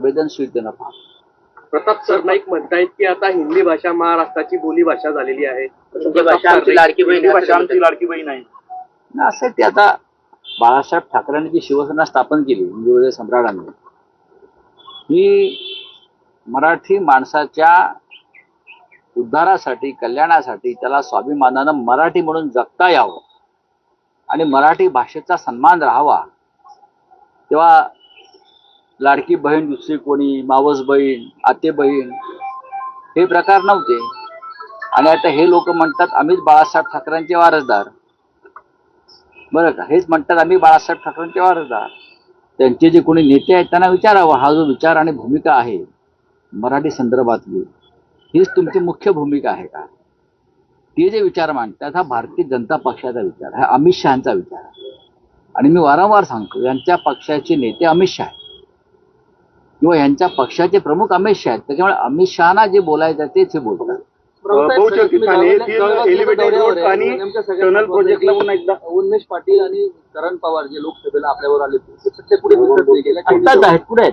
संवेदनशीलतेनं पाहतो प्रताप सरनाईक म्हणतायत की आता हिंदी भाषा महाराष्ट्राची बोली भाषा झालेली आहे. तुमची भाषा आमची लाडकी बहीण हिंदी भाषा आहे. आमची लाडकी बहीण आहे. आणि असं ते आता बाळासाहेब ठाकरेंनी जी शिवसेना स्थापन केली हिंदू सम्राटांनी ही मराठी माणसाच्या उद्धारासाठी कल्याणासाठी त्याला स्वाभिमानानं मराठी म्हणून जगता यावं आणि मराठी भाषेचा सन्मान राहावा. तेव्हा लाडकी बहीण दुसरी कोणी मावस बहीण आते बहीण हे प्रकार नव्हते. आणि आता हे लोक म्हणतात आम्हीच बाळासाहेब ठाकरेंचे वारसदार. बरं का? हेच म्हणतात आम्ही बाळासाहेब ठाकरेंचे वारसदार. त्यांचे जे कोणी नेते आहेत त्यांना विचारावं. हा जो विचार आणि भूमिका आहे मराठी संदर्भातली हीच तुमची मुख्य भूमिका आहे का? ते जे विचार मांडतात हा भारतीय जनता पक्षाचा विचार हा अमित शहाचा विचार आहे. आणि मी वारंवार सांगतो यांच्या पक्षाचे नेते अमित शहा आहेत. किंवा यांच्या पक्षाचे प्रमुख अमित शहा आहेत. त्याच्यामुळे अमित शहाना जे बोलायचं आहे तेच हे बोलतात. बहुचर्चित ठाणे एलिव्हेटेड रोड आणि टनल प्रोजेक्टला पुन्हा एकदा. उन्मेष पाटील आणि करण पवार जे लोकसभेला आपल्यावर आले ते सध्या पुढे गेल्या काही आत्ताच आहेत पुढे आहेत?